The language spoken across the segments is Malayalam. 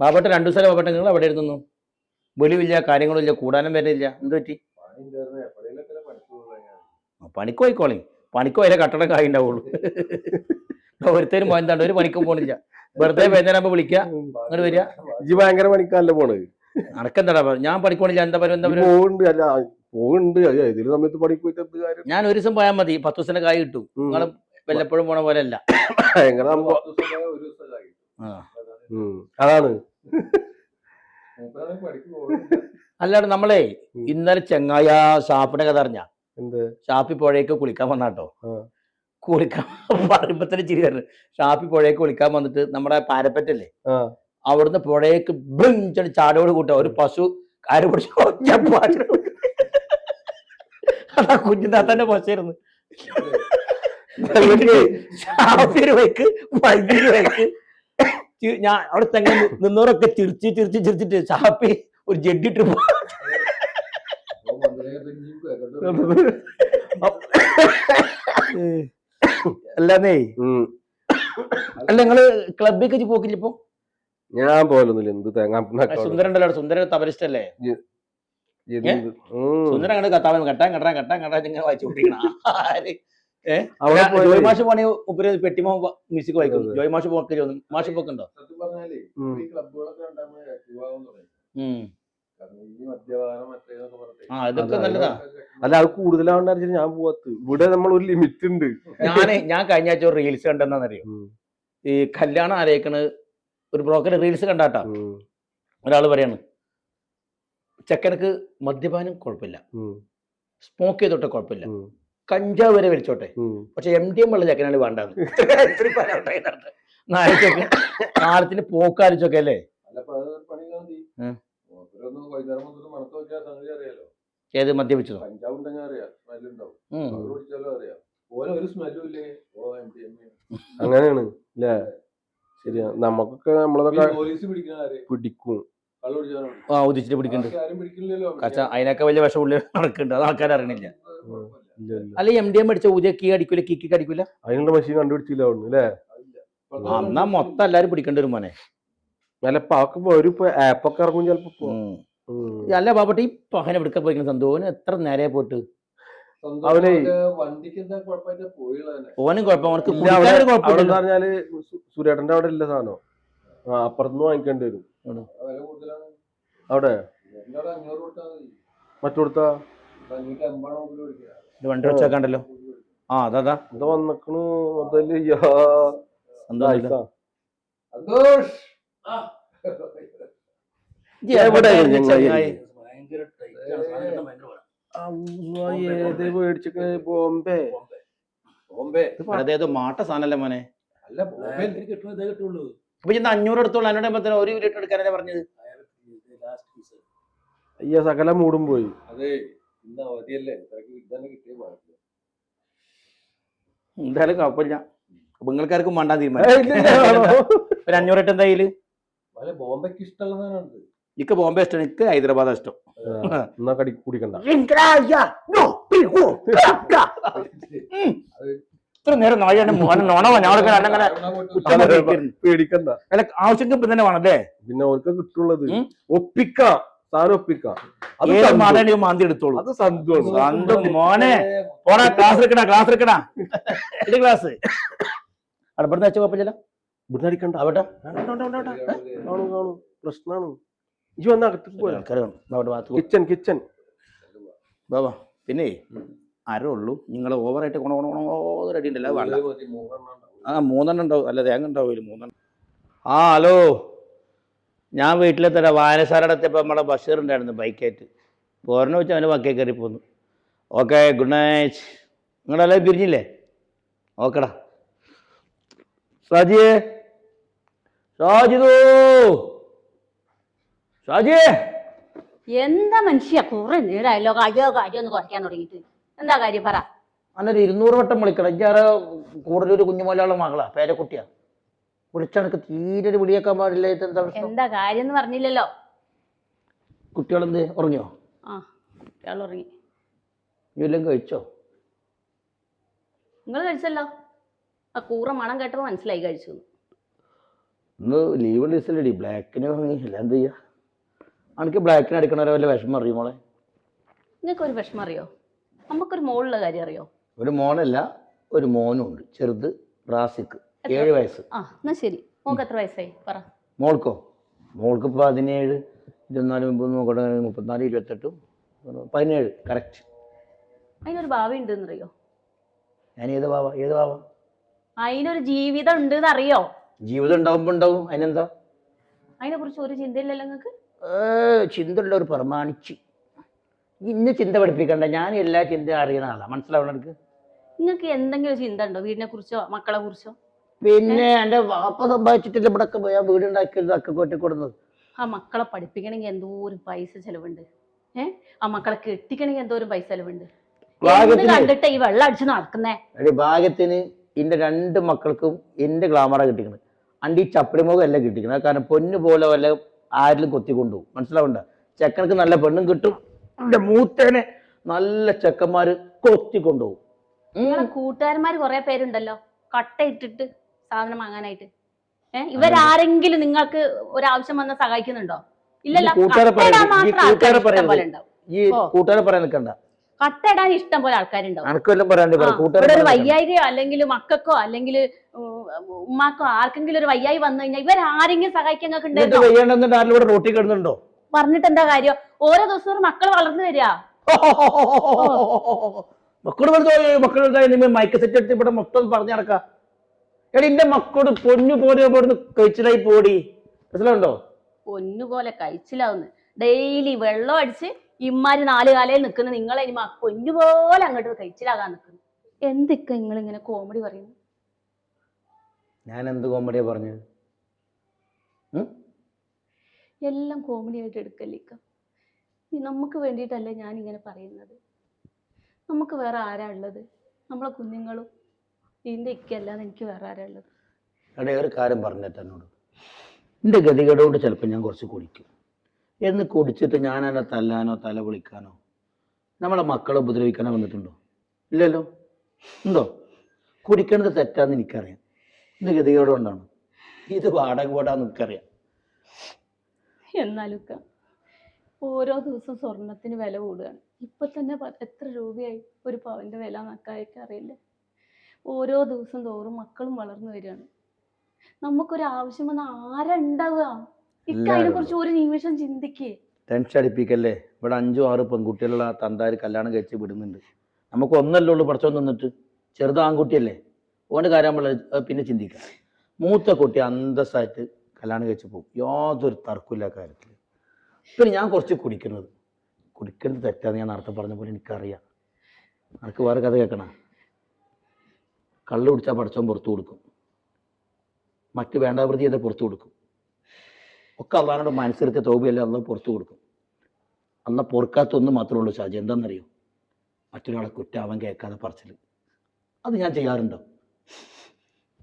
ബാബട്ട രണ്ടു ദിവസം ബാബട്ട നിങ്ങൾ അവിടെ ഇരുന്നു വെളിവില്ല കാര്യങ്ങളില്ല കൂടാനും വരുന്നില്ല. എന്ത് പറ്റി? പണിക്ക് പോയിക്കോളി. പണിക്ക് പോയാലേ കട്ടടം കായി ഉണ്ടാവുള്ളൂ ഒരുത്തരും പോയെന്താണ്ട് ഒരു പണിക്കും പോണില്ല. വെറുതെ വൈകുന്നേരം വിളിക്കുക അങ്ങോട്ട് വരിക. ഇജ്ജ് ഭയങ്കര പണിക്കാല്ലേ പോണത്? അനക്കെന്താടാ ഞാൻ പണിക്കോണില്ല എന്താ പറയുക എന്താ പറയുക പോവുണ്ട്. അല്ല പോകുന്നുണ്ട് ഇതിന് സമയത്ത് പണിക്ക് പോയിട്ട് എന്ത് കാര്യം? ഞാൻ ഒരു ദിവസം പോയാൽ മതി. പത്ത് ദിവസത്തിന്റെ കായ് കിട്ടും. ഉം. നിങ്ങൾ വല്ലപ്പോഴും പോണ പോലെ അല്ല ഭയങ്കര. ആ. അതാണ്. അല്ലാണ്ട് നമ്മളെ ഇന്നലെ ചെങ്ങായ ഷാപ്പിന്റെ കഥ അറിഞ്ഞ എന്ത്? ഷാപ്പി പുഴയ്ക്ക് കുളിക്കാൻ വന്നാട്ടോ. കുളിക്കാൻ പറയുമ്പോ തന്നെ ചിരി വരുന്നത് ഷാപ്പി പുഴയ്ക്ക് കുളിക്കാൻ വന്നിട്ട് നമ്മുടെ പാരപ്പറ്റല്ലേ? അവിടുന്ന് പുഴയ്ക്ക് ബ്രിഞ്ച് ചാടോട് കൂട്ട. ഒരു പശു കാര് പിടിച്ച്. അതാ കുഞ്ഞിനാത്തന്റെ പശയായിരുന്നു. ഷാപ്പിന് വൈക്ക് വൈകിട്ട് വൈക്ക്. ചി- ഞാൻ അവിടെ തെങ്ങ നിന്നവരൊക്കെ ചിരിച്ച് ചിരിച്ച് ചിരിച്ചിട്ട് ചാപ്പി ഒരു ജെഡിട്ട് അല്ലേ. അല്ല നിങ്ങൾ ക്ലബിലേക്ക് പോക്കില്ല ഇപ്പൊ? ഞാൻ പോലൊന്നുമില്ല. എന്ത് തേങ്ങ സുന്ദരൻ സുന്ദര അവിടെ. സുന്ദരൻ കണ്ട് കത്താവൻ കെട്ടാൻ കെട്ടാൻ കെട്ടാൻ കെട്ടാൻ വായിച്ചു പോയി ജോയ് മാഷ് പോണി ഉപരി പെട്ടിമോ മ്യൂസിക് വായിക്കും. ജോയ് മാഷ് പോക്കി മാഷ് ഈ മദ്യപാനം മറ്റേതൊക്കെ പറഞ്ഞിട്ട്. ആ ഇതൊക്കെ അതെ, നല്ലതാ. അല്ല അത് കൂടുതലാവണ്ടാ ഞാൻ പോവാത്ത. ഇവിടെ നമ്മൾ ഒരു ലിമിറ്റ് ഉണ്ട്. ഞാൻ ഞാൻ കഴിഞ്ഞ ആഴ്ച ഒരു റീൽസ് കണ്ടെന്നറിയോ. ഈ കല്യാണം ആരയിക്കണ് ഒരു ബ്രോക്കർ റീൽസ് കണ്ടാട്ടാ. ഒരാൾ ഒരാൾ പറയാണ് ചെക്കനക്ക് മദ്യപാനം കുഴപ്പമില്ല. സ്മോക്ക് ചെയ്തോട്ടെ കുഴപ്പമില്ല. കഞ്ചാവ് വരെ വലിച്ചോട്ടെ. പക്ഷെ എം ഡി എം ഉള്ള ചെക്കനാണ് വേണ്ടത്. നാളത്തിന് കാലത്തിന് പോക്കാലിച്ചൊക്കെ അല്ലേ? ഏത് മദ്യപിച്ചതോ? അങ്ങനെയാണ്. അല്ലേ ശരിയാ. നമുക്കൊക്കെ നമ്മളതൊക്കെ പിടിക്കും. ആ ഉദിച്ചിട്ട് പിടിക്കുന്നുണ്ട് കച്ച അതിനൊക്കെ വലിയ വിഷമുള്ള നടക്കുന്നുണ്ട് അത് ആൾക്കാർ അറിയണില്ല അല്ല എം ഡി എം അടിച്ച ഊതിയ കീ അടിക്കൂല കിക്ക് അടിക്കൂല അതിനുള്ള മെഷീൻ കണ്ടുപിടിച്ചില്ല അല്ലേ ആ, എന്നാ മൊത്തം എല്ലാരും പിടിക്കേണ്ടി വരും മോനെ. അല്ല ഒരു ഇപ്പൊ ആപ്പൊക്കെ ഇറങ്ങും ചിലപ്പോ അല്ല ബാബട്ട് ഈ പഹന എടുക്കാൻ പോയിക്കുന്ന സന്തോന് എത്ര നേരെ പോയിട്ട്? അവനെ ഓനും കുഴപ്പം അവനക്ക് പറഞ്ഞാൽ സുരേട്ടന്റെ അവിടെ ഇല്ല സാധനം. അപ്പുറത്തുനിന്ന് വാങ്ങിക്കേണ്ടി വരും. അവിടെ? മറ്റു അഞ്ഞൂറ് ഇത് വണ്ടി വെച്ചാക്കണ്ടല്ലോ. ആ അതാ വന്നക്കണ്? ഇതാ. എവിടെ ബോംബെ ബോംബെ. അതേതോ മാട്ട സാധനല്ലേ മോനെ? അല്ല ബോംബെ കിട്ടുന്നതേ കിട്ടുള്ളൂ. അപ്പൊ ഇന്ന് അഞ്ഞൂറ് എടുത്തോളൂ. അതിനോട് ഒരു ലിറ്റർ എടുക്കാനല്ലേ പറഞ്ഞത്? അയ്യ സകല മൂടും പോയി. അതെ. ഇന്ന് അവധിയല്ലേ? ഇതന്നെ കിട്ടിയ പാടില്ല. എന്തായാലും കുഴപ്പമില്ല. അപ്പൊ നിങ്ങൾക്കാർക്കും വേണ്ടാൻ തീരുമാനം. അഞ്ഞൂറ് എട്ട് എന്തായാലും? അല്ല ബോംബെക്ക് ഇഷ്ടമുള്ള സാധനമുണ്ട്. എനിക്ക് ബോംബെ ഇഷ്ടം എനിക്ക് ഹൈദരാബാദ് ഇഷ്ടം. എന്നാ കടി കുടിക്കണ്ട. ഇത്ര നേരം നോയാണ് നോണ ഞങ്ങളൊക്കെ അങ്ങനെ പേടിക്കണ്ട. അല്ല ആവശ്യം പിന്നെ തന്നെ വേണല്ലേ? പിന്നെ അവർക്ക് കിട്ടുള്ളത്. ഒപ്പിക്കാം. സാധനം ഒപ്പിക്കാം അത് മാന്തി എടുത്തോളൂ. സന്തു മോനെ പോടാ ക്ലാസ് എടുക്കടാ ക്ലാസ് ഇത് ക്ലാസ് വെച്ച കുഴപ്പമില്ല അടിക്കണ്ട. അവിടെ. കാണും കാണും. വന്ന അകത്തേക്ക് കിച്ചൺ ബാബാ പിന്നെ ആരേ ഉള്ളൂ. നിങ്ങൾ ഓവറായിട്ട് കൊണ കൊണ റെഡി ഉണ്ടല്ലോ. ആ മൂന്നെണ്ണം ഉണ്ടാവും. അല്ല തേങ്ങ ഉണ്ടാവില്ല? മൂന്നെണ്ണം. ആ ഹലോ. ഞാൻ വീട്ടിലെ തന്നെ എത്തിയപ്പോൾ നമ്മുടെ ബഷീർ ഉണ്ടായിരുന്നു ബൈക്കായിട്ട് പോരണ വെച്ച് അവന്റെ വക്കേ കയറി പോന്നു. Okay good night. നിങ്ങളെല്ലാം പിരിഞ്ഞില്ലേ? ഓക്കേടാ. ഷാജിയേ. ഷാജിദോ. ഷാജിയേ. എന്താ മനുഷ്യ കുറെ നേരമായല്ലോ കാര്യോ കാര്യോ ഒന്ന് കുറയ്ക്കാൻ തുടങ്ങിയിട്ട്. എന്താ കാര്യം പറ. അന്നൊരു ഇരുന്നൂറ് വട്ടം വിളിക്കണം. ഇഞ്ചാറ് കൂടുതലൊരു കുഞ്ഞുമോലുള്ള മകളാ പേരക്കുട്ടിയാ. വിളിച്ചണക്ക് തീരെ ഒരു വിളിയേക്കാൻ പാടില്ല ഇത് എന്താ പ്രശ്നം? എന്താ കാര്യം എന്ന് പറഞ്ഞില്ലല്ലോ. കുട്ടികളെന്ത്? ഉറങ്ങിയോ? ആ കുട്ടികൾ ഉറങ്ങി. നീ കഴിച്ചോ? നിങ്ങൾ കഴിച്ചല്ലോ? ആ കൂറ മണം കേട്ടപ്പോൾ മനസ്സിലായി കഴിച്ചു. എന്ന്. ഇന്ന് ലീവ് ലിസ്റ്റിലടി ബ്ലാക്കിന് എന്താ എന്ത് ചെയ്യാ? എനിക്ക് ബ്ലാക്കിന് അടിക്കണവരെ വല്ല വിഷമം അറിയും മോളെ? നിങ്ങൾക്ക് ഒരു വിഷമം അറിയോ? നമുക്കൊരു മോളുള്ള കാര്യം അറിയോ? ഒരു മോനല്ല ഒരു മോനും ഉണ്ട് ചെറുത് റാസിക്ക് ഏഴ് വയസ്സ്. ആ എന്നാ ശരി. മോൾക്ക് എത്ര വയസ്സായി? പറ. മോൾക്കോ? മോൾക്ക് പതിനേഴ് ഇരുപത്തിനാല് മുപ്പത് നോക്കട്ടെ മുപ്പത്തിനാല് ഇരുപത്തെട്ടും പതിനേഴ് കറക്റ്റ് അതിനൊരു ഭാവി ഉണ്ടെന്ന് അറിയോ ഞാൻ ഏത് ഭാവ? ഏത് ഭാവ? അതിനൊരു ജീവിതം ഉണ്ട് അറിയോ ജീവിതം ഉണ്ടാവുമ്പോൾ ഉണ്ടാവും. അതിനെന്താ? അതിനെ കുറിച്ച് ഒരു ചിന്തയില്ലല്ലോ നിങ്ങൾക്ക് ഉള്ള ചിന്തയുള്ളവർ പ്രമാണിച്ച്. ഇന്ന് ചിന്ത പഠിപ്പിക്കണ്ട. ഞാൻ എല്ലാ ചിന്തയും അറിയുന്ന ആളാണ് മനസ്സിലാവണം നിങ്ങൾക്ക് എന്തെങ്കിലും ചിന്ത ഉണ്ടോ? വീടിനെ കുറിച്ചോ മക്കളെ കുറിച്ചോ പിന്നെ എന്റെ വാപ്പ സമ്പാദിച്ചിട്ടില്ല. ഇവിടെ പോയാൽ വീടുണ്ടാക്കിയത് ഒക്കെ കൊട്ടിക്കൊടുന്നത് ആ മക്കളെ പഠിപ്പിക്കണമെങ്കിൽ എന്തോരം പൈസ ചെലവുണ്ട്. ഏ? ആ മക്കളെ കെട്ടിക്കണമെങ്കിൽ എന്തോരം പൈസ ചെലവുണ്ട്. കണ്ടിട്ട് ഈ വെള്ളം അടിച്ച് നടക്കുന്നേ? ഭാഗ്യത്തിന് എന്റെ രണ്ട് മക്കൾക്കും എന്റെ ഗ്ലാമറ കിട്ടിക്കണത് അണ്ട് ഈ ചപ്പടിമുഖം അല്ല കിട്ടിക്കുന്നത് കാരണം പൊന്നു പോലെ വല്ല ആരിലും കൊത്തിക്കൊണ്ടുപോകും മനസ്സിലാവണ്ട? ചെക്കനക്ക് നല്ല പെണ്ണും കിട്ടും. എന്റെ മൂത്തേനെ നല്ല ചെക്കന്മാര് കൊത്തി കൊണ്ടുപോകും കൂട്ടുകാരന്മാര് കൊറേ പേരുണ്ടല്ലോ. കട്ട ഇട്ടിട്ട് സാധനം വാങ്ങാനായിട്ട്. ഏഹ് ഇവരാരെങ്കിലും നിങ്ങൾക്ക് ഒരാവശ്യം വന്ന് സഹായിക്കുന്നുണ്ടോ? ഇല്ലല്ലോ. ഈ കൂട്ടുകാരെ കട്ട ഇടാൻ പറയരുത്. ഈ മാത്രം ആൾക്കാർ ഇഷ്ടം പോലെ. ഉണ്ടാവും. ഈ ഓ. കൂട്ടുകാരെ പറയാൻ നിൽക്കണ്ട. ഇഷ്ടം പോലെ ആൾക്കാരുണ്ടാവും. ഇവിടെ ഒരു വയ്യായികയോ അല്ലെങ്കിൽ മക്കൾക്കോ അല്ലെങ്കിൽ ഉമ്മാക്കോ ആർക്കെങ്കിലും ഒരു വയ്യായി വന്നു കഴിഞ്ഞാൽ ഇവരാരെങ്കിലും സഹായിക്കാൻ കിടന്നുണ്ടോ? പറഞ്ഞിട്ട് എന്താ കാര്യം? ഓരോ ദിവസവും മക്കൾ വളർന്നു വരിക. മക്കൾ വലുതായി നിങ്ങൾ മൈക്ക് സെറ്റ് എടുത്ത് ഇവിടെ മൊത്തം പറഞ്ഞു നടക്കാം എടി എന്റെ മക്കോട് പൊന്നു പോലെ ഇവിടുന്ന് കഴിച്ചിലായി പോടി. മനസ്സിലാവുണ്ടോ പൊന്നു പോലെ കഴിച്ചിലാവുന്നു. ഡെയിലി വെള്ളം അടിച്ച് ഇമ്മാര് നാല് കാലയിൽ നിൽക്കുന്ന നിങ്ങളെ ഇനി പൊന്നു പോലെ അങ്ങോട്ട് കഴിച്ചിലാകാൻ നിൽക്കുന്നു എന്തൊക്കെ നിങ്ങൾ ഇങ്ങനെ കോമഡി പറയുന്നു? ഞാൻ എന്ത് കോമഡിയാ പറഞ്ഞത്? എല്ലാം കോമഡി ആയിട്ട് എടുക്കല്ലിക്ക നമുക്ക് വേണ്ടിയിട്ടല്ലേ ഞാൻ ഇങ്ങനെ പറയുന്നത്? നമുക്ക് വേറെ ആരാ ഉള്ളത്? നമ്മളെ കുഞ്ഞുങ്ങളും ഇതിന്റെ ഇക്കല്ലാതെ എനിക്ക് വേറെ ആരാ ഉള്ളത്? എടേ ഒരു കാര്യം പറഞ്ഞിട്ട് എന്നോട്. എന്റെ ഗതികേടോട് ചിലപ്പോൾ ഞാൻ കുറച്ച് കുടിക്കും. എന്ന് കുടിച്ചിട്ട് ഞാൻ എന്നെ തല്ലാനോ തല വിളിക്കാനോ നമ്മളെ മക്കളെ ഉപദ്രവിക്കാനോ വന്നിട്ടുണ്ടോ? ഇല്ലല്ലോ? ഉണ്ടോ? കുടിക്കണത് തെറ്റാന്ന് എനിക്കറിയാം. എന്റെ ഗതികേട് കൊണ്ടാണ്. ഇത് വാടക പോടാന്ന് എനിക്കറിയാം. എന്നാലും ഓരോ ദിവസം സ്വർണത്തിന് വില കൂടുകയാണ്. ഇപ്പൊ തന്നെ എത്ര രൂപയായി ഒരു പവന്റെ വില നക്കായൊക്കെ അറിയില്ല? ഓരോ ദിവസം തോറും മക്കളും വളർന്നു വരികയാണ്. നമുക്കൊരു ആവശ്യം വന്ന ആരാ ഉണ്ടാവുക ഇക്ക അതിനെ കുറിച്ച് ഒരു നിമിഷം ചിന്തിക്കേ. ടെൻഷൻ അടിപ്പിക്കല്ലേ? ഇവിടെ അഞ്ചും ആറ് പെൺകുട്ടികളുള്ള തന്താര് കല്യാണം കഴിച്ച് വിടുന്നുണ്ട്. നമുക്ക് ഒന്നല്ലേ ഉള്ളൂ പഠിച്ചോന്ന് നിന്നിട്ട്. ചെറുത് ആൺകുട്ടിയല്ലേ? ഓന്റെ കാര്യം നമ്മൾ പിന്നെ ചിന്തിക്കാം. മൂത്ത കുട്ടി അന്തസ്സായിട്ട് കല്യാണം കഴിച്ച് പോകും. യാതൊരു തർക്കമില്ല കാര്യത്തിൽ പിന്നെ ഞാൻ കുറച്ച് കുടിക്കുന്നത്. കുടിക്കുന്നത് തെറ്റാന്ന് ഞാൻ നേരത്തെ പറഞ്ഞ പോലെ എനിക്കറിയാം. എനിക്ക് വേറെ കഥ കേൾക്കണം? കള്ള് കുടിച്ചാൽ പടച്ചവൻ പുറത്തു കൊടുക്കും. മറ്റ് വേണ്ടാവൃത്തി ചെയ്താൽ പുറത്തു കൊടുക്കും. ഒക്കെ അള്ളഹാനോട് മനസ്സിലത്തെ തോപിയെല്ലാം അന്ന് പുറത്തു കൊടുക്കും. അന്ന് പൊറുക്കാത്തൊന്ന് മാത്രമേ ഉള്ളൂ ഷാജി. എന്താണെന്നറിയോ മറ്റൊരാളെ കുറ്റാവൻ കേൾക്കാതെ പറച്ചിൽ. അത് ഞാൻ ചെയ്യാറുണ്ടോ?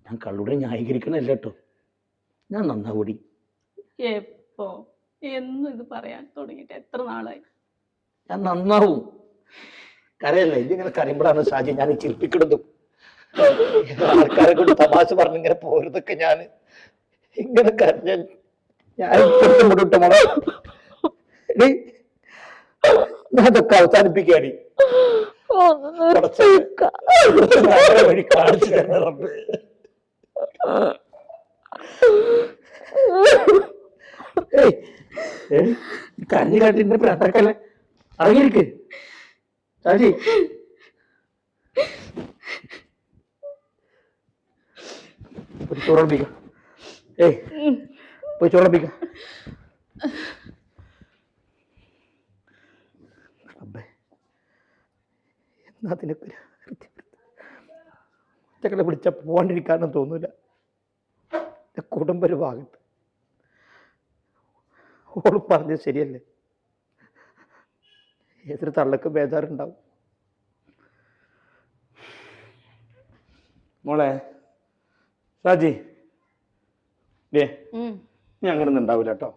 ഞാൻ കള്ളുടെ ന്യായീകരിക്കണല്ല കേട്ടോ ഞാൻ നന്നാകൂടി എപ്പോ? എന്നും ഇത് പറയാൻ തുടങ്ങിയിട്ട് എത്ര നാളായി? ഞാൻ നന്നാവും. കരയല്ലേ? ഇതിങ്ങനെ കരയുമ്പോഴാണ് ഷാജി ഞാൻ ഈ ചിരിപ്പിക്കുന്നതും ആൾക്കാരെ കൊണ്ട് തമാശ പറഞ്ഞിങ്ങനെ പോരുതൊക്കെ ഞാൻ ഇങ്ങനെ കരഞ്ഞ ഞാൻ. മുടിട്ട മോളെ. ഞാൻ ഇതൊക്കെ അവസാനിപ്പിക്കാടി. വഴി കാണിച്ചു തരണം കരഞ്ഞു കാട്ടിന്റെ പ്രാർത്ഥക്കല്ലേ അറിയിരിക്ക് ഷാജി പോയി ചോറപ്പിക്കാം ഏയ് പോയി ചോറപ്പിക്കാം അബ്ബേ എന്നാ അതിനൊക്കെ ഒറ്റക്കളെ പിടിച്ച പോകാണ്ടിരിക്കാനും തോന്നൂല. കുടുംബര് കുടുംബ ഭാഗത്ത്. ഓൾ പറഞ്ഞത് ശരിയല്ലേ? ഏതൊരു തള്ളക്ക് ബേജാറുണ്ടാവും. മോളെ ഷാജി ഡേ നീ അങ്ങനെ ഉണ്ടാവില്ല കേട്ടോ